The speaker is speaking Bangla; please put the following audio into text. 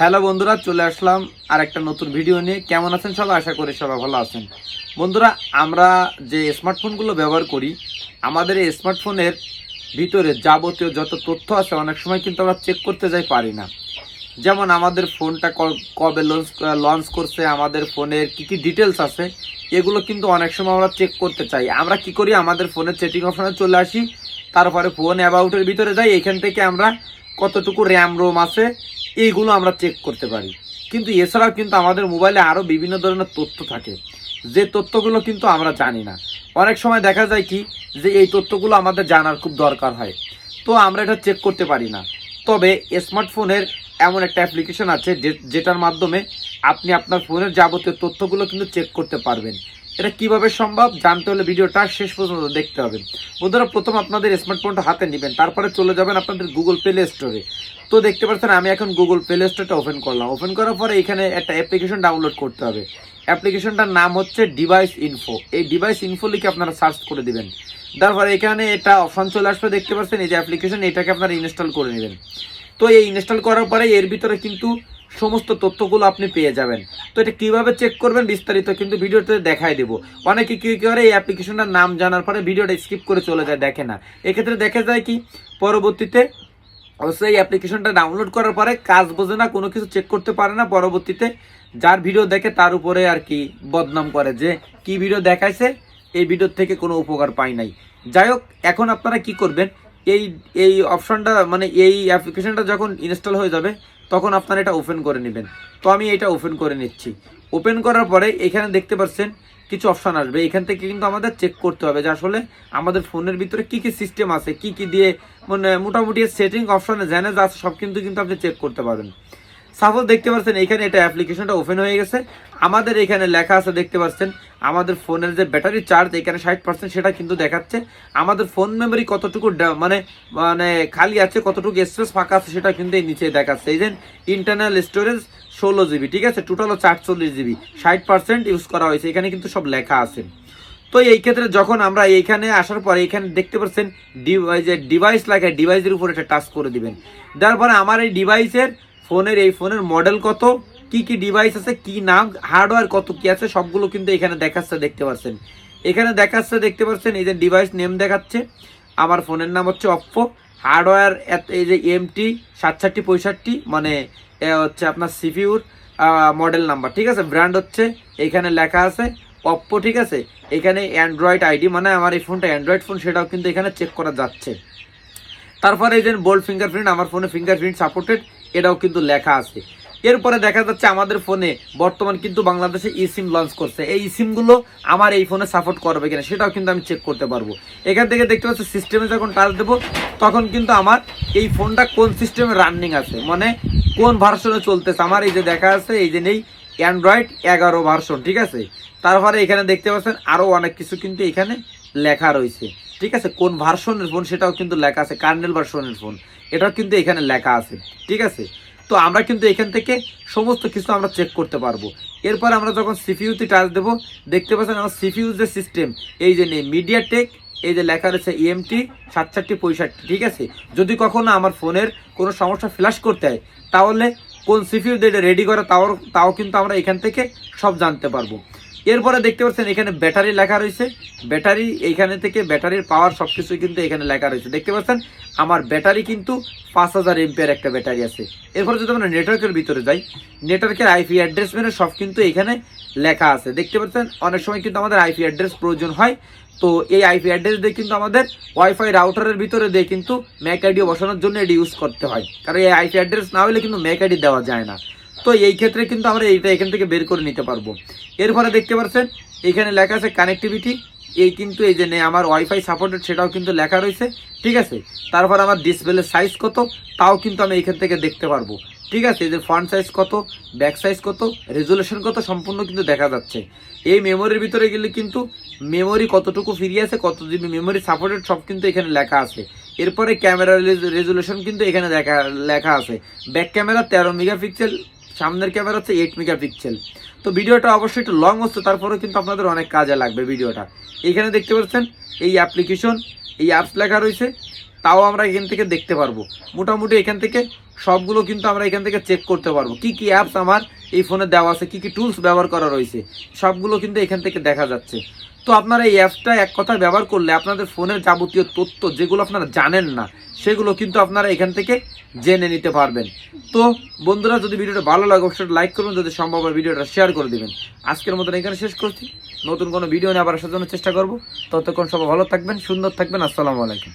হ্যালো বন্ধুরা, চলে আসলাম আর একটা নতুন ভিডিও নিয়ে। কেমন আছেন সবাই? আশা করি সবাই ভালো আছেন। বন্ধুরা, আমরা যে স্মার্টফোনগুলো ব্যবহার করি, আমাদের এই স্মার্টফোনের ভিতরে যাবতীয় যত তথ্য আছে, অনেক সময় কিন্তু আমরা চেক করতে যাই পারি না। যেমন আমাদের ফোনটা কবে লঞ্চ লঞ্চ করছে, আমাদের ফোনের কি কি ডিটেলস আছে, এগুলো কিন্তু অনেক সময় আমরা চেক করতে চাই। আমরা কি করি? আমাদের ফোনের সেটিং অপশনে চলে আসি, তারপরে ফোন অ্যাবাউটের ভিতরে যাই, এখান থেকে আমরা কতটুকু র্যাম রোম আছে এইগুলো আমরা চেক করতে পারি। কিন্তু এছাড়াও কিন্তু আমাদের মোবাইলে আরও বিভিন্ন ধরনের তথ্য থাকে। যে তথ্যগুলো কিন্তু আমরা জানি না। অনেক সময় দেখা যায় কি, যে এই তথ্যগুলো আমাদের জানার খুব দরকার হয়। তো আমরা এটা চেক করতে পারি না। তবে স্মার্টফোনের এমন একটা অ্যাপ্লিকেশন আছে যেটার মাধ্যমে আপনি আপনার ফোনের যাবতীয় তথ্যগুলো কিন্তু চেক করতে পারবেন। এটা কীভাবে সম্ভব জানতে হলে ভিডিওটা শেষ পর্যন্ত দেখতে হবে। বন্ধুরা, প্রথম আপনাদের স্মার্টফোনটা হাতে নেবেন, তারপরে চলে যাবেন আপনাদের গুগল প্লে স্টোরে তো দেখতে পাচ্ছেন, আমি এখন গুগল প্লে স্টোরটা ওপেন করলাম। ওপেন করার পরে এখানে একটা অ্যাপ্লিকেশন ডাউনলোড করতে হবে। অ্যাপ্লিকেশনটার নাম হচ্ছে ডিভাইস ইনফো এই ডিভাইস ইনফো লিখে আপনারা সার্চ করে দিবেন। তারপরে এখানে এটা অপশন চলে আসবে, দেখতে পাচ্ছেন, এই যে অ্যাপ্লিকেশন এটাকে আপনারা ইনস্টল করে নেবেন। তো এই ইনস্টল করার পরে এর ভিতরে কিন্তু সমস্ত তথ্যগুলো আপনি পেয়ে যাবেন। তো এটা কীভাবে চেক করবেন বিস্তারিত কিন্তু ভিডিওতে দেখাই দেবো। অনেকে কি করে এই অ্যাপ্লিকেশনটার নাম জানার পরে ভিডিওটা স্কিপ করে চলে যায়, দেখে না। এক্ষেত্রে দেখা যায় কি, পরবর্তীতে অবশ্যই এই অ্যাপ্লিকেশনটা ডাউনলোড করার পরে কাজ বোঝে না, কোনো কিছু চেক করতে পারে না, পরবর্তীতে যার ভিডিও দেখে তার উপরে আর কি বদনাম করে যে কি ভিডিও দেখাইছে, এই ভিডিওর থেকে কোনো উপকার পাই নাই। যাই হোক, এখন আপনারা কি করবেন এই এই অপশানটা মানে এই অ্যাপ্লিকেশানটা যখন ইনস্টল হয়ে যাবে, তখন আপনারা এটা ওপেন করে নেবেন। তো আমি এটা ওপেন করে নিচ্ছি। ওপেন করার পরে এখানে দেখতে পাচ্ছেন কিছু অপশান আসবে। এখান থেকে কিন্তু আমাদের চেক করতে হবে যে আসলে আমাদের ফোনের ভিতরে কি কি সিস্টেম আছে, কি কি দিয়ে মানে মোটামুটি সেটিং অপশানে জানে যা সব কিন্তু কিন্তু আপনি চেক করতে পারবেন। সাপোজ দেখতে পাচ্ছেন এখানে এটা অ্যাপ্লিকেশনটা ওপেন হয়ে গেছে। আমাদের এখানে লেখা আছে, দেখতে পাচ্ছেন, আমাদের ফোনের যে ব্যাটারি চার্জ এখানে ষাট পার্সেন্ট সেটা কিন্তু দেখাচ্ছে। আমাদের ফোন মেমোরি কতটুকু মানে মানে খালি আছে, কতটুকু স্পেস ফাঁকা আছে, সেটা কিন্তু এই নিচে দেখাচ্ছে। এই যে ইন্টারনাল স্টোরেজ ষোলো জিবি ঠিক আছে? টোটাল হচ্ছে আটচল্লিশ জিবি ষাট পার্সেন্ট ইউজ করা হয়েছে, এখানে কিন্তু সব লেখা আছে। তো এই ক্ষেত্রে যখন আমরা এইখানে আসার পরে, এখানে দেখতে পাচ্ছেন যে ডিভাইস লাগে ডিভাইসের উপর এটা টাচ করে দিবেন। দেওয়ার পরে আমার এই ডিভাইসের ফোনের, এই ফোনের মডেল কত, কি কি ডিভাইস আছে, কি নাম হার্ডওয়্যার কত, কি আছে, সবগুলো কিন্তু এখানে দেখাচ্ছে, দেখতে পাচ্ছেন। এখানে দেখাচ্ছে, দেখতে পাচ্ছেন, এই যে ডিভাইস নেম দেখাচ্ছে। আমার ফোনের নাম হচ্ছে অপ্পো হার্ডওয়্যার এই যে এমটি সাতষট্টি পঁয়ষট্টি মানে হচ্ছে আপনার সিপিউর মডেল নাম্বার ঠিক আছে? ব্র্যান্ড হচ্ছে, এখানে লেখা আছে অপ্পো ঠিক আছে? এখানে অ্যান্ড্রয়েড আইডি মানে আমার এই ফোনটা অ্যান্ড্রয়েড ফোন সেটাও কিন্তু এখানে চেক করা যাচ্ছে। তারপরে এই যে বোল্ড ফিঙ্গারপ্রিন্ট আমার ফোনে ফিঙ্গারপ্রিন্ট সাপোর্টেড এটাও কিন্তু লেখা আছে। এরপরে দেখা যাচ্ছে আমাদের ফোনে বর্তমান কিন্তু বাংলাদেশে ই সিম লঞ্চ করছে। এই সিমগুলো আমার এই ফোনে সাপোর্ট করবে কিনা সেটাও কিন্তু আমি চেক করতে পারব। এখান থেকে দেখতে পাচ্ছি সিস্টেমে যখন টাচ দেবো, তখন কিন্তু আমার এই ফোনটা কোন সিস্টেমে রানিং আছে? মানে কোন ভার্সনে চলতেছে? আমার এই যে দেখা আছে, এই যে নেই অ্যান্ড্রয়েড এগারো ভার্সন ঠিক আছে? তারপরে এখানে দেখতে পাচ্ছেন আরও অনেক কিছু কিন্তু এখানে লেখা রয়েছে। ঠিক আছে, কোন ভার্সনের ফোন সেটাও কিন্তু লেখা আছে, কার্নেল ভার্সনের ফোন এটাও কিন্তু এখানে লেখা আছে, ঠিক আছে? তো আমরা কিন্তু এখান থেকে সমস্ত কিছু আমরা চেক করতে পারব। এরপর আমরা যখন সিপিইউতে টাচ দেবো, দেখতে পাচ্ছেন আমার সিপিইউ যে সিস্টেম এই যে নেই মিডিয়া টেক এই যে লেখা রয়েছে E ইএমটি সাতষট্টি পঁয়ষট্টি, ঠিক আছে? যদি কখনো আমার ফোনের কোনো সমস্যা ফ্ল্যাশ করতে হয়, তাহলে কোন সিপিইউ দিয়ে রেডি করে, তাও তাও কিন্তু আমরা এখান থেকে সব জানতে পারব। এরপরে দেখতে পাচ্ছেন এখানে ব্যাটারি লেখা রয়েছে। ব্যাটারি এইখানে থেকে ব্যাটারির পাওয়ার সব কিছু কিন্তু এখানে লেখা রয়েছে। দেখতে পাচ্ছেন, আমার ব্যাটারি কিন্তু পাঁচ হাজার এমপিয়ার একটা ব্যাটারি আছে। এরপরে যদি আমরা নেটওয়ার্কের ভিতরে যাই নেটওয়ার্কের আইপি অ্যাড্রেস মেনে সব কিন্তু এখানে লেখা আছে। দেখতে পাচ্ছেন, অনেক সময় কিন্তু আমাদের আইপি অ্যাড্রেস প্রয়োজন হয়। তো এই আইপি অ্যাড্রেস দিয়ে কিন্তু আমাদের ওয়াইফাই রাউটারের ভিতরে দিয়ে কিন্তু ম্যাক আইডি বসানোর জন্য এটি ইউজ করতে হয়। কারণ এই আইপি অ্যাড্রেস না হলে কিন্তু ম্যাক আইডি দেওয়া যায় না। তো এই ক্ষেত্রে কিন্তু আমরা এইটা এখান থেকে বের করে নিতে পারব। এরপরে দেখতে পাচ্ছেন এখানে লেখা আছে কানেক্টিভিটি এই কিন্তু এই যে নেই আমার ওয়াইফাই সাপোর্টেড সেটাও কিন্তু লেখা রয়েছে, ঠিক আছে? তারপর আমার ডিসপ্লের সাইজ কত, তাও কিন্তু আমি এখান থেকে দেখতে পারব। ঠিক আছে? এই যে ফ্রন্ট সাইজ কত ব্যাক সাইজ কত রেজুলেশন কত সম্পূর্ণ কিন্তু দেখা যাচ্ছে। এই মেমোরির ভিতরে গেলে কিন্তু মেমোরি কতটুকু ফিরিয়ে আছে, কত জিবি মেমোরি সাপোর্টেড সব কিন্তু এখানে লেখা আছে। এরপরে ক্যামেরা রেজুলেশন কিন্তু এখানে দেখা লেখা আছে। ব্যাক ক্যামেরা তেরো মেগাপিক্সেল সামনের ক্যামেরা হচ্ছে এইট মেগাপিক্সেল তো ভিডিওটা অবশ্যই একটু লং হচ্ছে, তারপরেও কিন্তু আপনাদের অনেক কাজে লাগবে ভিডিওটা। এখানে দেখতে পাচ্ছেন, এই অ্যাপ্লিকেশন এই অ্যাপস লেখা রয়েছে, তাও আমরা এখান থেকে দেখতে পারব। মোটামুটি এখান থেকে সবগুলো কিন্তু আমরা এখান থেকে চেক করতে পারব। কি কি অ্যাপস আমার এই ফোনে দেওয়া আছে, কি কি টুলস ব্যবহার করা রয়েছে, সবগুলো কিন্তু এখান থেকে দেখা যাচ্ছে। তো আপনারা এই অ্যাপসটা এক কথায় ব্যবহার করলে আপনাদের ফোনের যাবতীয় তথ্য যেগুলো আপনারা জানেন না, সেগুলো কিন্তু আপনারা এখান থেকে জেনে নিতে পারবেন। তো বন্ধুরা, যদি ভিডিওটা ভালো লাগে, অবশ্যই লাইক করুন, যদি সম্ভব হয় ভিডিওটা শেয়ার করে দিবেন। আজকের মতন এখানে শেষ করছি। নতুন কোনো ভিডিও নিয়ে আবার আসার জন্য চেষ্টা করব। ততক্ষণ সবাই ভালো থাকবেন, সুন্দর থাকবেন। আসসালামু আলাইকুম।